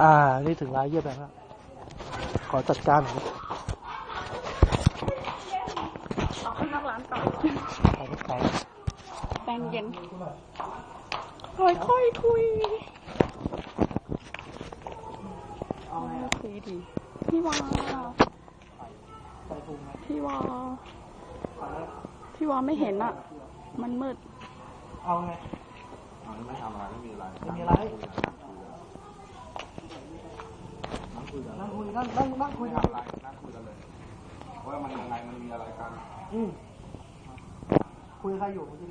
อ่า นี่ถึงร้านเยี่ยแบงค์แล้วขอจัดการหน่อยเอาข้างนอกร้านต่อขอจัดการแบงเย็นค่อยค่อยๆคุยคุยดีพี่วาพี่วาพี่วาไม่เห็นอะ มันมืด เอาไงมันไม่ทำอะไรไม่มีอะไรไม่มีอะไรนั่ง คุยกันนั่งคุยนั่งนั่งนั่งคุยกันอะไรนั่งคุยกันเลยว่ามันยังไงมันมีอะไรกัน อืมคุยใครอยู่เมื่อกี้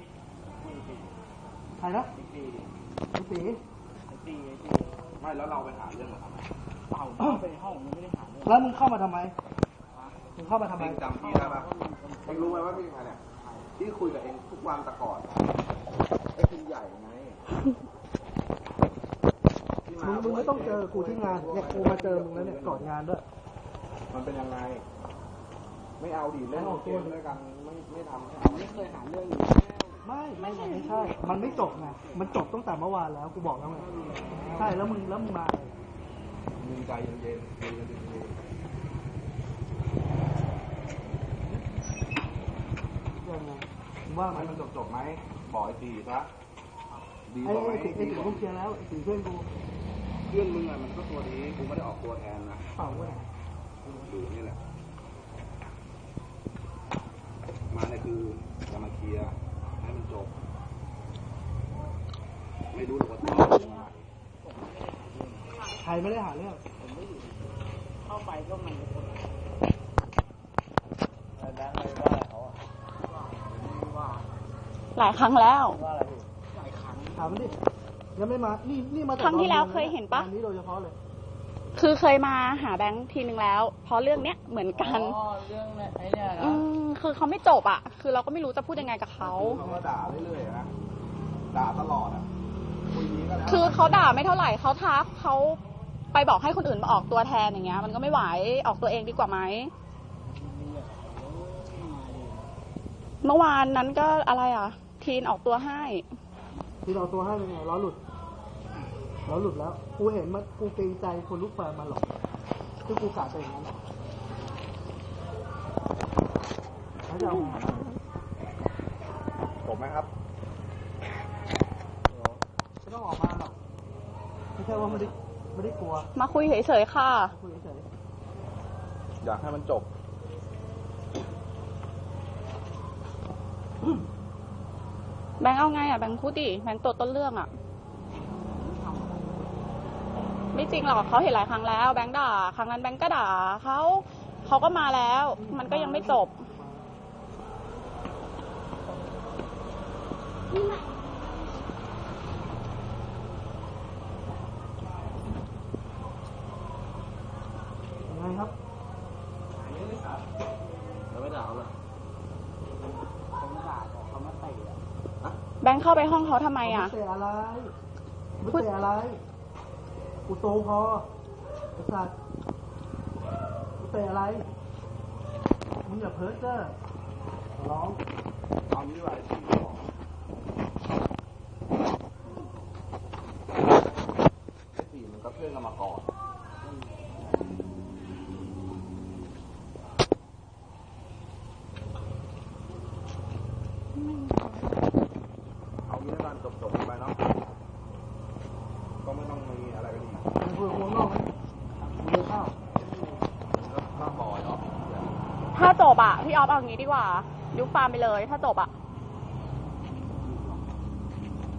ใครนะพี่ตีไม่แล้วเราไปหาเรื่องมาทำไมแล้วมึงเข้ามาทำไมมึงเข้ามาทำไมจำพี่ได้ปะเองรู้ไหมว่าพี่ใครเนี่ยที่คุยกับเองทุกวันแต่ก่อนไอ้คุณใหญ่ไง มึงมึงไม่ต้องเจอกูที่งานเนี่ยกูมาเจอมึงแล้วเนี่ยก่อนงานด้วย มันเป็นยังไง ไม่เอาดิเล่นเกมด้วยกันไม่ไม่ทำไม่เคยหาเรื่องอยู่ไม่ไม่ไม่ไม่ใช่ มันไม่จบไงมันจบตั้งแต่เมื่อวานแล้วกูบอกแล้วไงใช่แล้วมึงแล้วมึงมาอะไรมึงใจเย็นๆใจเย็นๆยังไงมึงว่าไม่มันมันจบจบๆไหมบอกไอ้ตีซะดีไอ้กว่าไหมไอ้ไอ้ถึงกูเคลียร์แล้วไอ้ถึงเพื่อนกูเพื่อนมึงอะมันก็ตัวดีกูไม่ได้ออกตัวแทนนะเป่าไว้ไหนอยู่นี่แหละ มาเนี่ยคือจะมาเคลียร์ให้มันจบ ไม่รู้หรอกว่าตัวมึงอะใครไม่ได้หาเรื่องหลายครั้งแล้วถามมันดิ ยังไม่มา นี่นี่มาแต่ครั้งที่แล้วตอนเคยเห็นปะ อันนี้โดยเฉพาะเลย คือเคยมาหาแบงค์ทีนึงแล้ว เพราะเรื่องเนี้ยเหมือนกันอ๋อเรื่องเนี่ยไอ้เนี่ยอืนะมคือเขาไม่จบอะ คือเราก็ไม่รู้จะพูดยังไงกับเขา เขาก็ด่าเรื่อยๆนะ ด่าตลอดอะคุยดีก็แล้วคือเขาด่าไม่เท่าไหร่เขาทักเขาไปบอกให้คนอื่นมาออกตัวแทนอย่างเงี้ย มันก็ไม่ไหวออกตัวเองดีกว่าไหมเมื่อวานนั้นก็อะไรอะ ทีนออกตัวให้ ที่เราตัวให้เป็นไงล้อหลุด ล้อหลุดแล้ว กูเห็นมันกูเกรงใจคนลูกแฟนมันหรอกคือกูกะเป็นอย่างนั้นแล้วจะเอาไงจบไหมครับไม่ต้องออกมาหรอกไม่ใช่ว่าไม่ได้ไม่ได้กลัว มาคุยเฉยๆค่ะ คุยเฉยอยากให้มันจบ แบงค์เอาไงอะ แบงค์พูดดิ แบงค์ตัวต้นเรื่องอะ ไม่จริงหรอกเขาเห็นหลายครั้งแล้วแบงค์ด่า ครั้งนั้นแบงค์ก็ด่าเขาเขาก็มาแล้ว มันก็ยังไม่จบๆยังไงครับแล้วไม่ด่าเลยแบงค์เข้าไปห้องเขาทำไมอะไม่เตะอะไรไม่เตะอะไร กูโตพอไอ้สัตว์กูเตะอะไร มึงอย่าเพ้อเจ้อร้องเอางี้ดีกว่าที่บอกไอ้ตีมันก็เพื่อนกันมาก่อนเอางี้แล้วกันจบๆไปเนาะ ก็ไม่ต้องมีอะไรกันอีก มึงคุยกับกูข้างนอกไหมกูเลยเข้า ก็บ้าบอยเนาะ ถ้าจ บอะพี่ออฟเอาอย่างงี้ดีกว่า ยุบฟาร์มไปเลย ถ้าจบอะ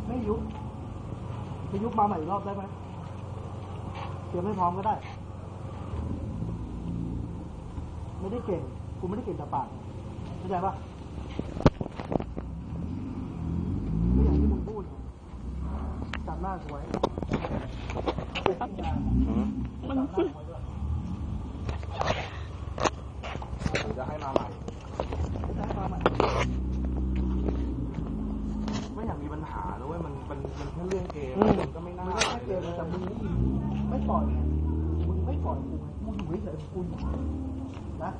ไม่ยุบจะยุบมาใหม่อีกรอบได้ไหมเตรียมให้พร้อมก็ได้ ไม่ได้เก่งกูไม่ได้เก่งแต่ปากเข้าใจปะไม่อย่างที่มึงพูดจับหน้ากูไว้มัน หรือจะให้มาใหม่ ไม่ได้มาใหม่ ไม่อยากมีปัญหานะเว้ยมันมันมันแค่เรื่องเกมอืมมันก็ไม่น่ามันก็แค่เกมแต่มึงไม่ไม่ปล่อยไงมึงไม่ปล่อยกูไงมึงอยู่เฉยๆกูอยู่นะ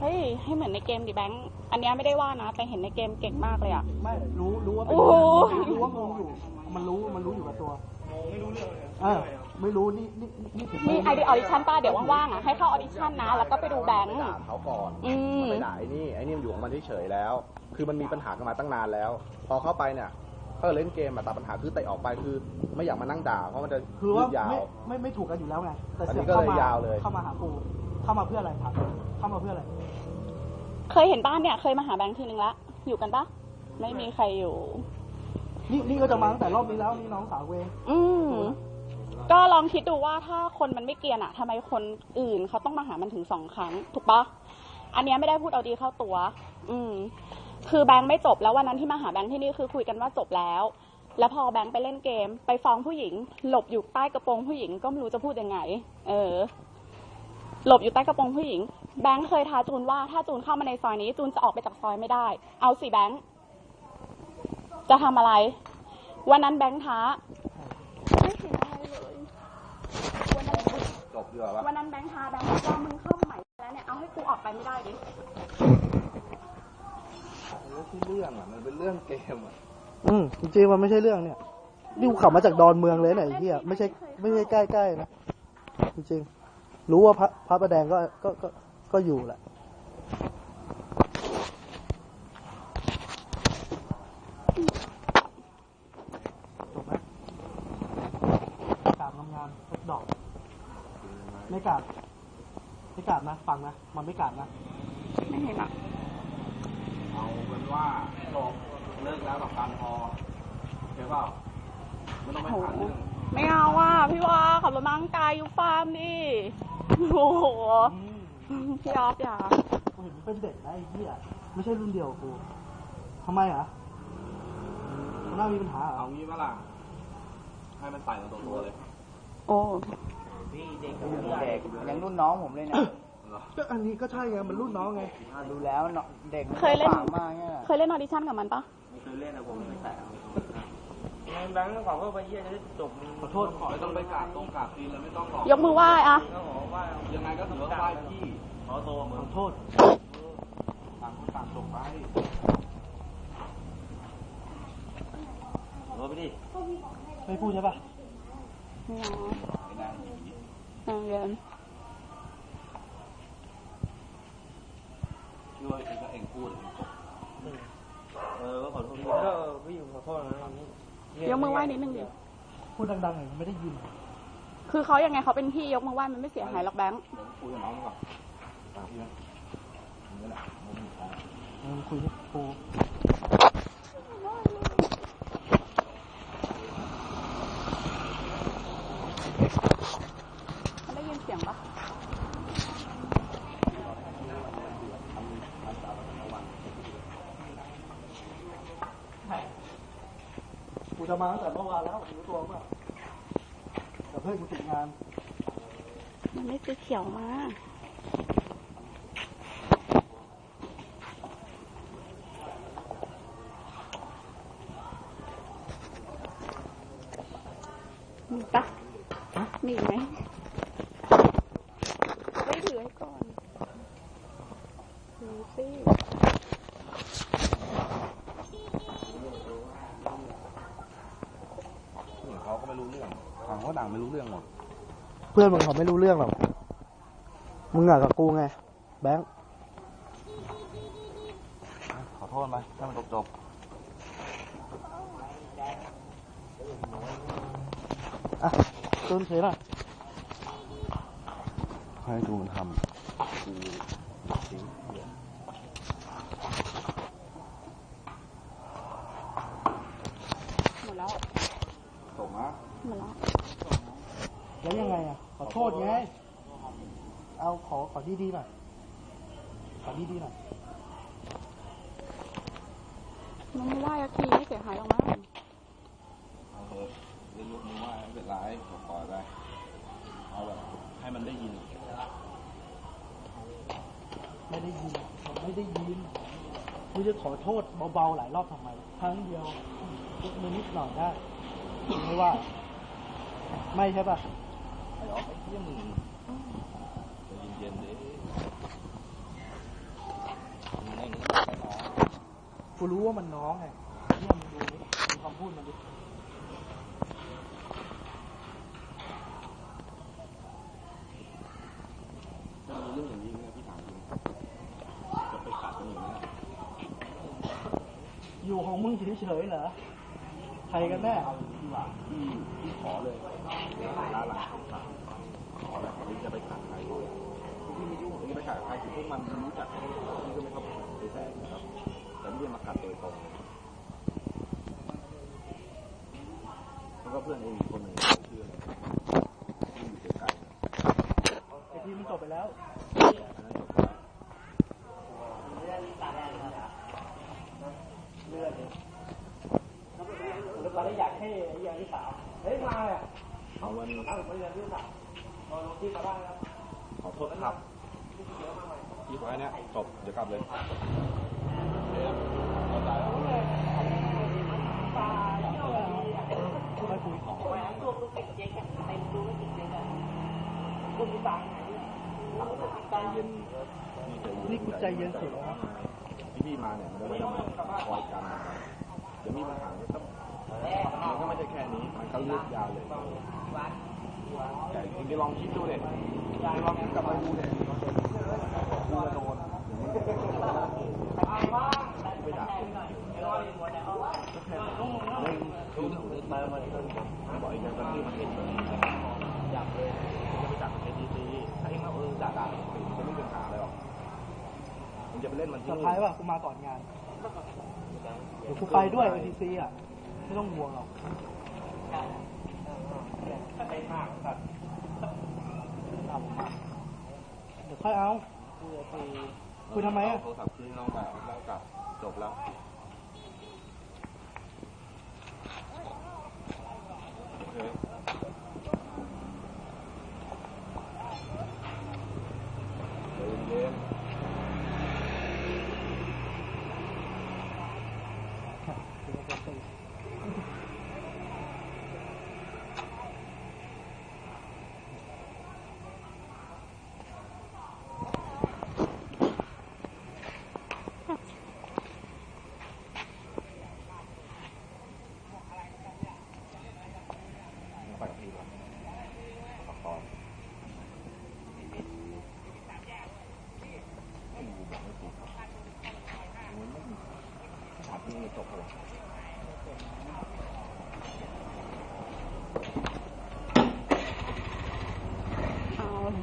เฮ้ยให้เหมือนในเกมดิแบงค์อันเนี้ยไม่ได้ว่านะ แต่เห็นในเกมเก่งมากเลยอะไม่รู้รู้ว่าเป็นโอ้โหรู้ว่ามึงอยู่มันรู้มันรู้อยู่กับตัวเออไม่รู้นี่นี่นี่ถึงมีไอเดียออดิชั่นป้าเดี๋ยวว่างๆอะให้เข้าออดิชั่นนะ แล้วก็ไปดูแบงค์ไปด่าเขาก่อนอืมมันไปด่าไอ้นี่ไอ้นี่มันอยู่ของมันเฉยๆแล้ว คือมันมีปัญหากันมาตั้งนานแล้ว พอเข้าไปเนี่ย ก็เล่นเกมอะแต่ปัญหาคือเตะออกไปคือ ไม่อยากมานั่งด่าเพราะมันจะคือว่ายืดยาว ไม่ไม่ไม่ถูกกันอยู่แล้วไงแต่อันนี้เสียก็เข้าเลยมายาวเลย เข้ามาหากูเข้ามาเพื่ออะไรครับ เข้ามาเพื่ออะไร เคยเห็นบ้านเนี่ย เคยมาหาแบงค์ทีนึงละ อยู่กันปะไม่มีใครอยู่ นี่นี่ก็จะมาตั้งแต่รอบนี้แล้วนี่น้องสาวเวงอืม ก็ลองคิดดูว่าถ้าคนมันไม่เกรียนอะทำไมคนอื่นเขาต้องมาหามันถึงสองครั้ง ถูกปะ อันเนี้ยไม่ได้พูดเอาดีเข้าตัว อืม คือแบงค์ไม่จบแล้ววันนั้นที่มาหาแบงค์ที่นี่คือคุยกันว่าจบแล้ว แล้วพอแบงค์ไปเล่นเกม ไปฟ้องผู้หญิง หลบอยู่ใต้กระโปรงผู้หญิงก็ไม่รู้จะพูดยังไง เออ หลบอยู่ใต้กระโปรงผู้หญิง แบงค์เคยท้าจูนว่าถ้าจูนเข้ามาในซอยนี้จูนจะออกไปจากซอยไม่ได้ เอาสิแบงค์ จะทำอะไร วันนั้นแบงค์ท้า ไปไม่ได้ดิมันไม่ใช่เรื่องอะมันเป็นเรื่องเกมอะอืมจริงๆมันไม่ใช่เรื่องเนี่ยนี่กูขับมาจากดอนเมืองเลยนะไอ้เหี้ยไม่ใช่ไม่ใช่ใกล้ๆนะจริงๆรู้ว่าพระพระประแดงก็ก็ก็ก็อยู่แหละจบไหมกราบงามๆสักดอก ไม่กราบ ไม่กราบนะฟังนะมันไม่กราบนะ ไม่เห็นอะเอาเป็นว่าจบเลิกแล้วกับการพอโอเคเปล่าไม่ต้องไปหาเรื่องไม่เอาว่ะพี่ว่าขับรถมาตั้งไกลอยู่ฟาร์มดิโอ้โหอืมพี่ออฟอย่ากูเห็นมึงเป็นเด็กนะไอ้เหี้ยไม่ใช่รุ่นเดียวกับกูทำไมอะมันน่ามีปัญหาเหรเอาองี้ปะล่ะให้มันใส่มาตัวตัวๆเลย โอ้ เด็กยังรุ่นน้องผมเลยนี่ยเหรอก็อันนี้ก็ใช่ไงมันรุ่นน้องไงดูแล้วเนาะเด็กเคยเล่นมากเนี่ยเคยเล่นออดิชั่นกับมันปะแบงค์ขอเพิ่มไปเยี่ยจะได้จบขอโทษขอไม่ต้องไปกราบตรงกราบตีนแล้วไม่ต้องหรอยกมือไหว้อะว่ายังไงก็ถือว่าไหว้พี่ขอโตเหมืขอนอโทษต่างคนต่างจบไปรถไปดิไม่พูดใช่ปะ ไม่เอาไม่นานอย่างนี้นางเรียนช่วยเอก็เองพูดเองจบเออก็ขอโทษพี่ก็พี่ขอโทษนะยกมือไหว้นิดนึงดิพูดดังๆหน่อยไม่ได้ยิน คือเขายังไงเขาเป็นพี่ยกมือไหว้มันไม่เสียหายหรอกแบงค์คุยกับน้องก่อนตามพี่นะนี่แหละมันมีทางเออคุยกับกู มันได้ยินเสียงปะ กู จะมาตั้งแต่เมื่อวานแล้วรู้ตัวป่ะแต่เพื่อนกูติดงาน มันไม่ไปเขียวมา มีปะมีอีกไหมไม่ถือให้ก่อนดูสิ ผู้หญิงเขาก็ไม่รู้เรื่องต่างคนต่าง ไม่รู้เรื่องหมด เพื่อนมึงเขาไม่รู้เรื่องหรอก มึงอะกับกูไง แบงค์ ขอโทษไหมถ้ามันจบจบอะต้นเฉยหน่อยให้ดูมันทำกูหมดแล้ว จบนะ หมดแล้ว แล้วยังไงอะ ขอโทษไง เอาขอขอดีๆหน่อย ขอดีๆหน่อย มันไม่ไหว้สักทีไม่เสียหายหรอกมั้งเอาเถอะเรื่องยกมือไหว้ไม่เป็นไรขอปล่อยไปเอาแบบให้มันได้ยิน ไม่ได้ยินผมไม่ได้ยินกูจะขอโทษเบาๆหลายรอบทำไม ครั้งเดียวยกมือนิดหน่อยได้ ไม่ว่า ไม่ใช่ปะ ไอ้เกูรู้ว่ามันน้องไงเนี่ยมึงดูนิดคำพูดมันดิจะมีเรื่องอย่างนี้ไหมพี่ถามจริงจะไปขัดกันอย่างนี้อยู่ของมึงเฉยๆเหรอ ใครกันแน่ที่ขอเลยลานหลัง จะไปขาดใครที่ไม่ยุ่งนี่ไปขาดใครคือพวกมันรู้จักนี่ก็ไม่เข้าไปแทรกนะครับแต่นี่มาขัดโดยตรงแล้วก็เพื่อนเองอีกคนหนึ่งชื่อที่อยู่ไกลๆไอที่มันจบไปแล้วอันนั้นจบแล้วแล้วตอนนี้อยากให้อย่างที่สามเฮ้ยมาอะเอาวันเอาไปอย่างที่สาม เราลงที่มาบ้างแล้วขอโทษครับที่ไว้เนี่ยจบเดี๋ยวกลับเลยเดี๋ยวเข้าใจแล้วไม่คุยนี่กูใจเย็นสุดแล้วนะที่พี่มาเนี่ยมันไม่ได้มาคอยกันนะครับเดี๋ยวมีปัญหาก็ต้องมันก็ไม่ได้แค่นี้ มันก็เลือกยาวเลย แต่ลองคิดดูเลยลองคิดกลับไปดูเลยกูจะโดนไม่ด่าก็แค่เล่นคือมามาบอกอีกอย่างก็คือมันเป็นอยากเลยจะไปจับมันเป็นดีๆถ้าเองมาเออด่าด่ามันจะไม่เป็นปัญหาอะไรหรอกมันจะไปเล่นมันสที่ไพรส์ป่ะกูมาก่อนงานเดี๋ยวกูไปด้วย ATC อะไม่ต้องห่วงหรอก เดี๋ยวค่อยเอาคุยทำไมอะโทรศัพท์คืนน้องแบบแล้วกลับจบแล้วโอเคเย็นๆ ไปกับพี่ก่อนปักตอนไม่รู้บอกไม่ถูกมันไม่มีฉากนี้จบเลย เ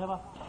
来吧。